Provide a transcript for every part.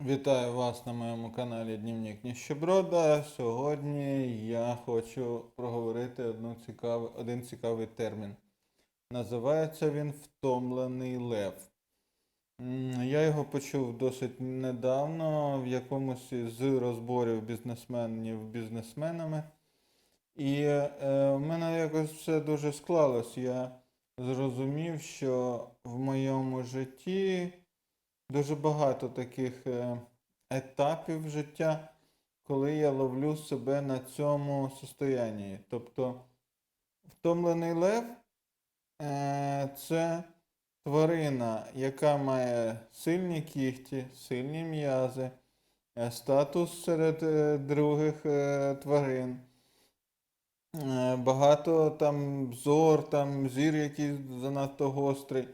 Вітаю вас на моєму каналі Днівник Ніщеброда. Сьогодні я хочу проговорити одну цікавий, один цікавий термін. Називається він Втомлений лев. Я його почув досить недавно в якомусь з розборів бізнесменів бізнесменами. І е, в мене якось все дуже склалось. Я зрозумів, що в моєму житті дуже багато таких е, етапів життя, коли я ловлю себе на цьому состоянні. Тобто втомлений лев е, це тварина, яка має сильні кігті, сильні м'язи, е, статус серед других тварин. Багато там зор, там зір якийсь занадто гострий.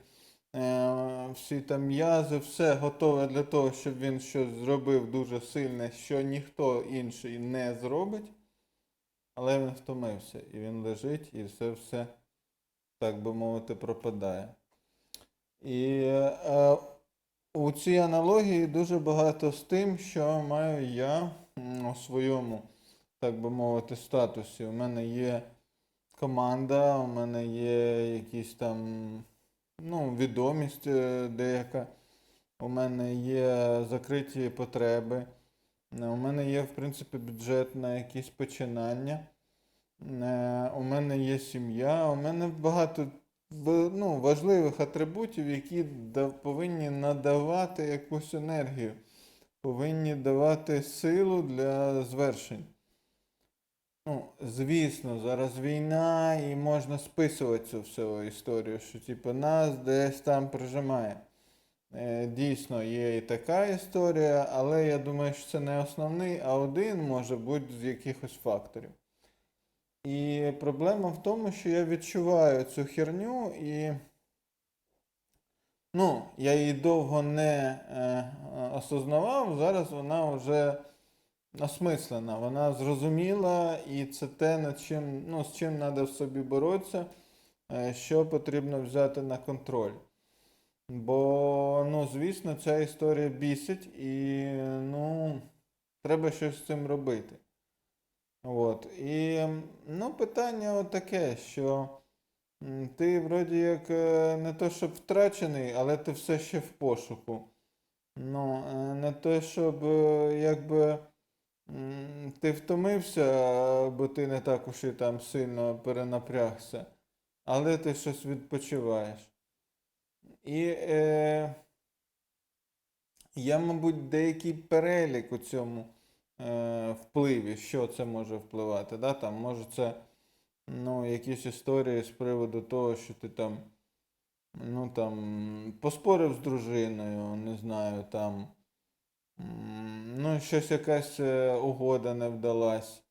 Е, Всі там м'язи, все готове для того, щоб він щось зробив дуже сильне, що ніхто інший не зробить. Але він втомився, і він лежить, і все все, так би мовити, пропадає. І е, у цій аналогії дуже багато з тим, що маю я у своєму, так би мовити, статусі. У мене є команда, у мене є якісь там ну, відомість е, деяка. У мене є закриті потреби. е, У мене є, в принципі, бюджет на якісь починання. е, У мене є сім'я, у мене багато ну, важливих атрибутів, які повинні надавати якусь енергію, повинні давати силу для звершень. Ну, звісно, зараз війна і можна списувати цю всю історію, що типу нас десь там прижимає. Е, Дійсно, є і така історія, але я думаю, що це не основний, а один може бути з якихось факторів. І проблема в тому, що я відчуваю цю херню і. Ну, я її довго не е, осознавав, зараз вона вже осмислена, вона зрозуміла, і це те, над чим, ну, з чим треба в собі боротися, е, що потрібно взяти на контроль. Бо, ну, звісно, ця історія бісить, і ну, треба щось з цим робити. От. І ну, питання таке, що ти вроді як е, не то, щоб втрачений, але ти все ще в пошуку. Ну, е, не те, щоб якби ти втомився, бо ти не так уж і там сильно перенапрягся, але ти щось відпочиваєш. І е, я, мабуть, деякий перелік у цьому е, впливі, що це може впливати. Да? Там, може це ну, якісь історії з приводу того, що ти там, ну, там поспорив з дружиною, не знаю, там, ну, щось якась е, угода не вдалась.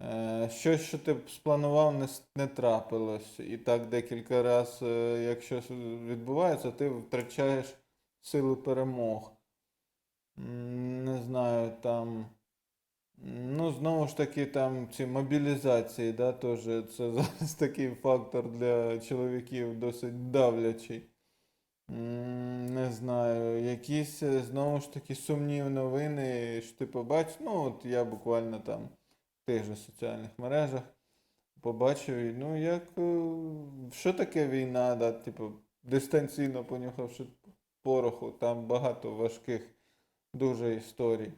Е, Щось, що ти спланував, не, не трапилось. І так декілька разів, як щось відбувається, ти втрачаєш сили перемог. Не знаю, там. Ну, знову ж таки, там ці мобілізації, да, теж це зараз такий фактор для чоловіків досить давлячий. Не знаю, якісь е, знову ж таки сумні новини, що ти побачиш. Ну, от я буквально там в тих же соціальних мережах побачив, і, ну, як, е, що таке війна, да, типу, дистанційно понюхавши пороху, там багато важких дуже історій.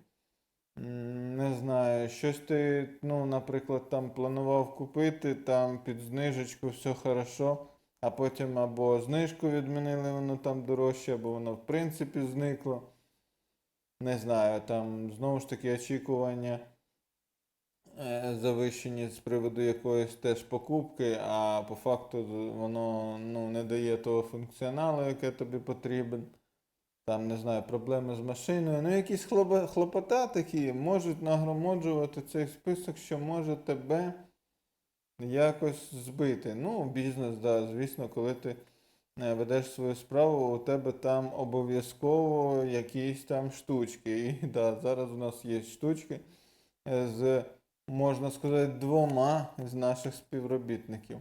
Не знаю, щось ти, ну, наприклад, там планував купити, там під знижечку все хорошо, а потім або знижку відмінили, воно там дорожче, або воно в принципі зникло. Не знаю, там знову ж таки очікування е, завищені з приводу якоїсь теж покупки, а по факту воно ну, не дає того функціоналу, який тобі потрібен. Там, не знаю, проблеми з машиною. Ну, якісь хлопота такі можуть нагромоджувати цей список, що може тебе якось збити. Ну, бізнес, да, звісно, коли ти е, ведеш свою справу, у тебе там обов'язково якісь там штучки. І да, зараз у нас є штучки е, з, можна сказати, двома з наших співробітників.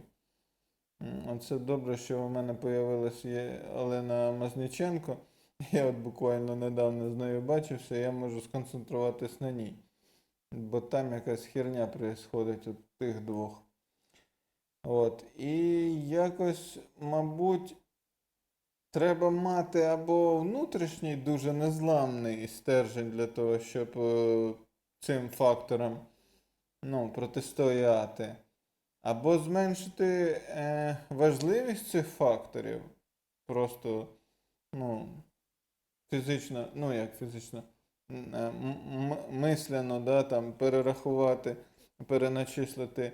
М, Оце добре, що у мене появилась є Олена Мазніченко, Я от буквально недавно з нею бачився, я можу сконцентруватись на ній. Бо там якась херня происходить у тих двох. От. І якось, мабуть, треба мати або внутрішній дуже незламний стержень для того, щоб е, цим факторам ну, протистояти. Або зменшити е, важливість цих факторів. Просто, ну, фізично, ну як фізично, е, м- м- мислено, да, там, перерахувати, переначислити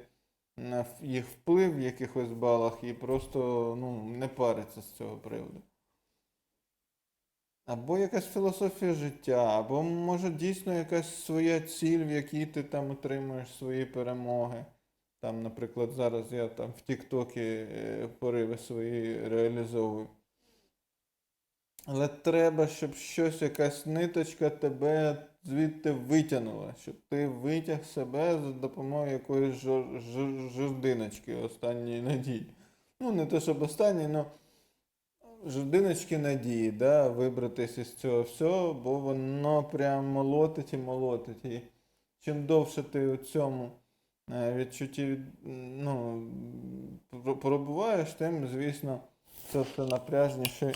на їх вплив в якихось балах і просто ну, не паритися з цього приводу. Або якась філософія життя, або може дійсно якась своя ціль, в якій ти там отримуєш свої перемоги. Там, наприклад, зараз я там в Тіктокі е, пориви свої реалізовую. Але треба, щоб щось, якась ниточка тебе звідти витягнула, щоб ти витяг себе за допомогою якоїсь жор- жор- жердиночки останньої надії. Ну, не те, щоб останньої, але жердиночки надії, да, вибратись із цього всього, бо воно прям молотить і молотить. І чим довше ти у цьому е, відчутті ну, пробуваєш, тим, звісно, це все напряжніше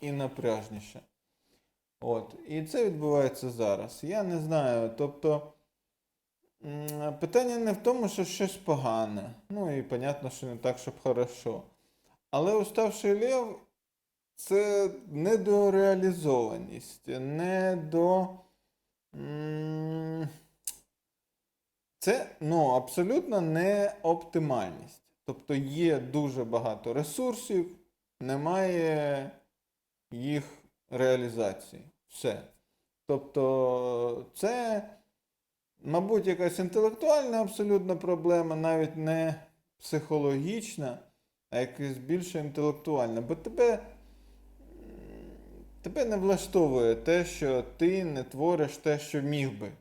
і напряжніше. От. І це відбувається зараз. Я не знаю. Тобто, питання не в тому, що щось погане. Ну і понятно, що не так, щоб хорошо. Але уставший лев це недореалізованість, не до. Це ну, абсолютно не оптимальність. Тобто є дуже багато ресурсів, немає їх реалізації. Все. Тобто, це, мабуть, якась інтелектуальна абсолютно проблема, навіть не психологічна, а якась більше інтелектуальна. Бо тебе, тебе не влаштовує те, що ти не твориш те, що міг би.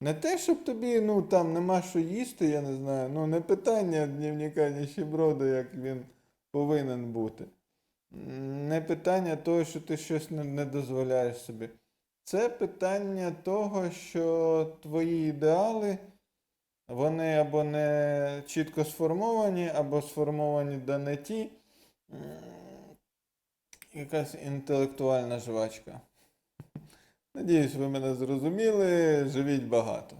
Не те, щоб тобі ну, там нема що їсти, я не знаю. Ну, не питання дневника ніщеброда, як він повинен бути. Не питання того, що ти щось не, дозволяєш собі. Це питання того, що твої ідеали, вони або не чітко сформовані, або сформовані да не ті. Якась інтелектуальна жвачка. Надіюсь, ви мене зрозуміли. Живіть багато.